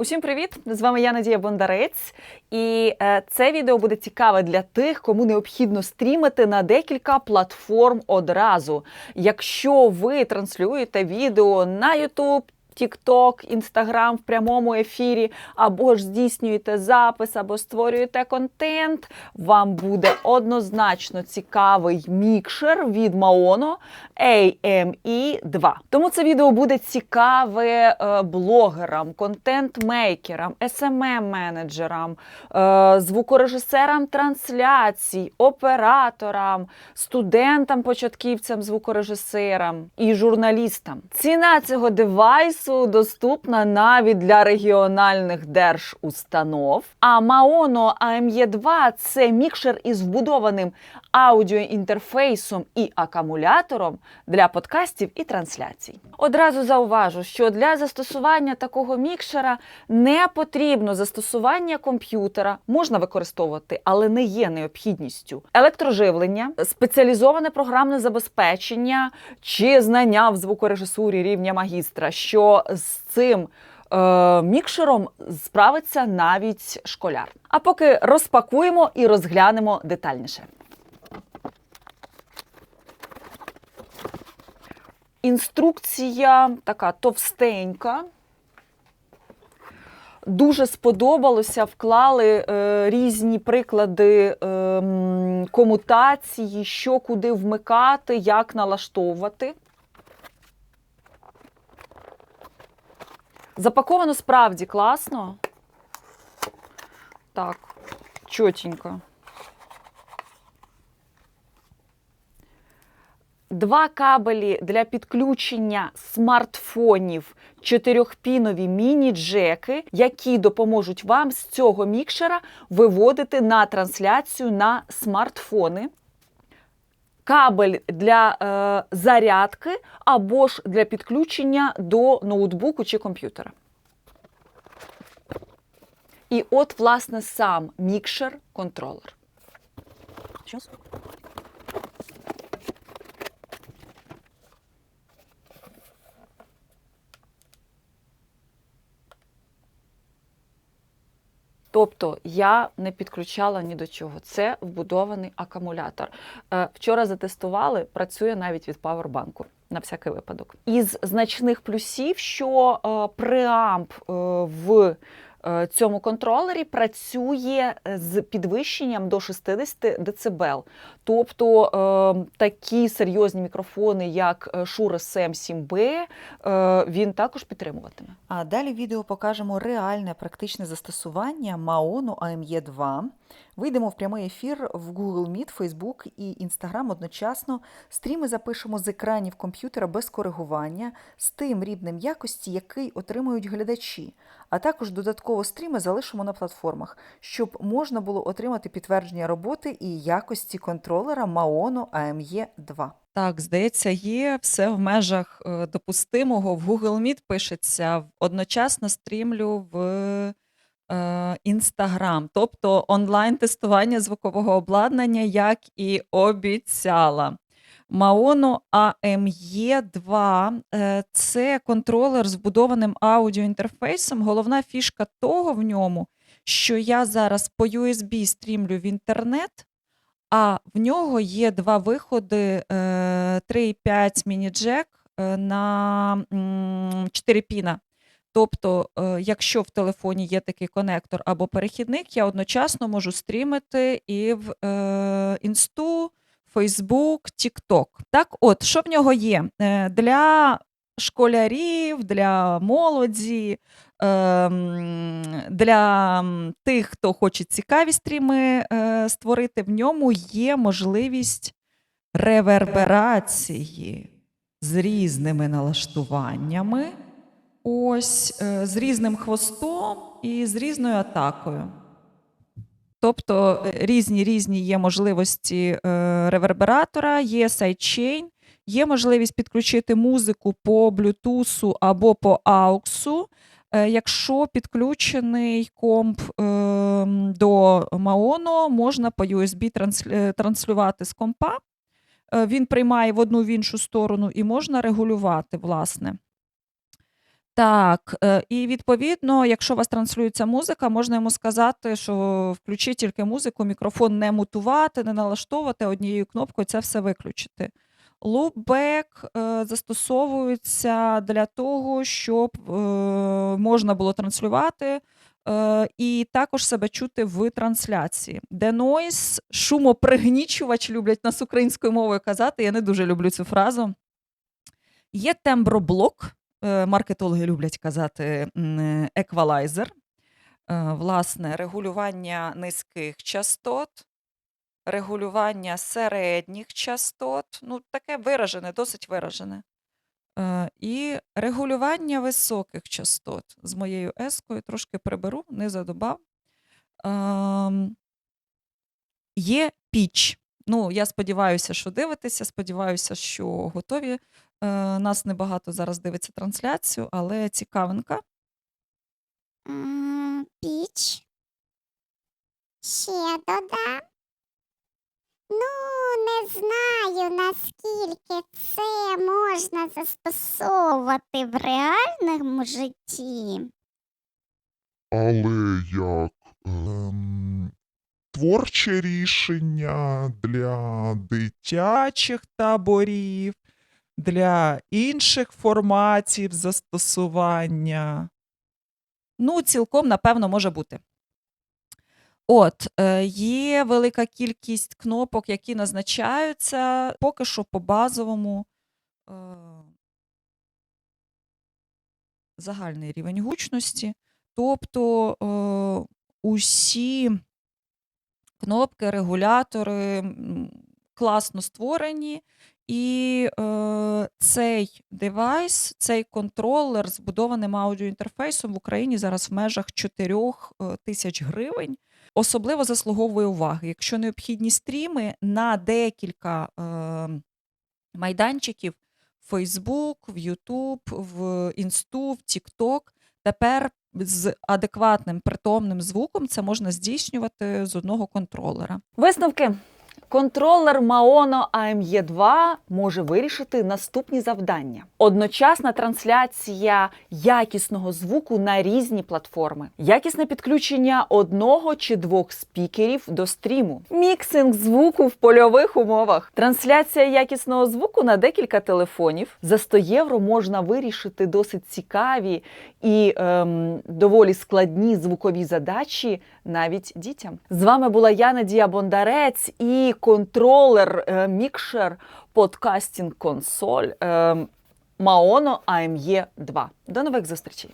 Усім привіт! З вами я Надія Бондарець, і е, це відео буде цікаве для тих, кому необхідно стрімити на декілька платформ одразу. Якщо ви транслюєте відео на YouTube, TikTok, Instagram в прямому ефірі, або ж здійснюєте запис, або створюєте контент, вам буде однозначно цікавий мікшер від Maono AME 2. Тому це відео буде цікаве е, блогерам, контент-мейкерам, SMM-менеджерам, е, звукорежисерам трансляцій, операторам, студентам, початківцям, звукорежисерам і журналістам. Ціна цього девайсу доступна навіть для регіональних держустанов. А Маоно АМЄ-2 це мікшер із вбудованим аудіоінтерфейсом і акумулятором для подкастів і трансляцій. Одразу зауважу, що для застосування такого мікшера не потрібно застосування комп'ютера, можна використовувати, але не є необхідністю. Електроживлення, спеціалізоване програмне забезпечення чи знання в звукорежисурі рівня магістра, що з цим е, мікшером справиться навіть школяр. А поки розпакуємо і розглянемо детальніше. Інструкція така товстенька. Дуже сподобалося, вклали е, різні приклади е, комутації, що куди вмикати, як налаштовувати. Запаковано справді класно. Так, чотенько. Два кабелі для підключення смартфонів, чотирьохпінові міні-джеки, які допоможуть вам з цього мікшера виводити на трансляцію на смартфони. Кабель для е, зарядки або ж для підключення до ноутбуку чи комп'ютера. І от, власне, сам мікшер-контролер. Тобто я не підключала ні до чого. Це вбудований акумулятор. Е, Вчора затестували, працює навіть від павербанку на всякий випадок. Із значних плюсів, що е, преамп е, в цьому контролері працює з підвищенням до 60 дБ. Тобто е, такі серйозні мікрофони, як е, Shure SM7B, е, він також підтримуватиме. А далі в відео покажемо реальне практичне застосування Maono AME 2. Вийдемо в прямий ефір в Google Meet, Facebook і Instagram одночасно. Стріми запишемо з екранів комп'ютера без коригування, з тим рівнем якості, який отримують глядачі. А також додатково стріми залишимо на платформах, щоб можна було отримати підтвердження роботи і якості контролера Maono AME 2. Так, здається, є все в межах е, допустимого. В Google Meet пишеться одночасно стрімлю в е, тобто онлайн-тестування звукового обладнання, як і обіцяла. Maono AME 2 е, це контролер з вбудованим аудіоінтерфейсом. Головна фішка того в ньому, що я зараз по USB стрімлю в інтернет. А в нього є два виходи: е, 3,5 міні-джек е, на 4 піна. Тобто, е, якщо в телефоні є такий конектор або перехідник, я одночасно можу стрімити і в е, інсту, Фейсбук, TikTok. Так, от, що в нього є? Е, Для школярів, для молоді, ем, для тих, хто хоче цікаві стріми е, створити, в ньому є можливість реверберації з різними налаштуваннями, ось е, з різним хвостом і з різною атакою. Тобто е, різні різні є можливості е, ревербератора, є сайдчейн, є можливість підключити музику по блютусу або по ауксу. Е, Якщо підключений комп ем, до Maono, можна по USB транс- транслювати з компа. Він приймає в одну в іншу сторону і можна регулювати, власне. Так, е, і відповідно, якщо у вас транслюється музика, можна йому сказати, що включи тільки музику, мікрофон не мутувати, не налаштовувати однією кнопкою, це все виключити. Лупбек е, застосовується для того, щоб е, можна було транслювати і також себе чути в трансляції. Denoise, шумопригнічувач, люблять нас українською мовою казати. Я не дуже люблю цю фразу. Є темброблок, е, маркетологи люблять казати е, еквалайзер. Е, Власне, регулювання низьких частот, регулювання середніх частот, ну таке виражене, досить виражене. І регулювання високих частот. З моєю ескою трошки приберу, не задобав. Ем, Є піч. Ну, я сподіваюся, що дивитеся, сподіваюся, що готові. Е, Нас небагато зараз дивиться трансляцію, але цікавинка. М, Піч. Ще додам. Ну, не знаю, наскільки це можна застосовувати в реальному житті. Але як ем, творче рішення для дитячих таборів, для інших форматів застосування. Ну, цілком, напевно, може бути. От, е, є велика кількість кнопок, які назначаються поки що по базовому е, загальний рівень гучності. Тобто е, усі кнопки, регулятори класно створені, і е, цей девайс, цей контролер з збудованим аудіоінтерфейсом в Україні зараз в межах 4 е, тисяч гривень. Особливо заслуговує уваги. Якщо необхідні стріми на декілька е, майданчиків в Facebook, в YouTube, в Інсту, в TikTok, тепер з адекватним притомним звуком це можна здійснювати з одного контролера. Висновки. Контролер Maono AME 2 може вирішити наступні завдання: одночасна трансляція якісного звуку на різні платформи, якісне підключення одного чи двох спікерів до стріму, міксинг звуку в польових умовах, трансляція якісного звуку на декілька телефонів. За 100 євро можна вирішити досить цікаві і ем, доволі складні звукові задачі навіть дітям. З вами була я Надія Бондарець і контролер е, мікшер подкастінг консоль Маоно Maono AME 2. До нових зустрічей!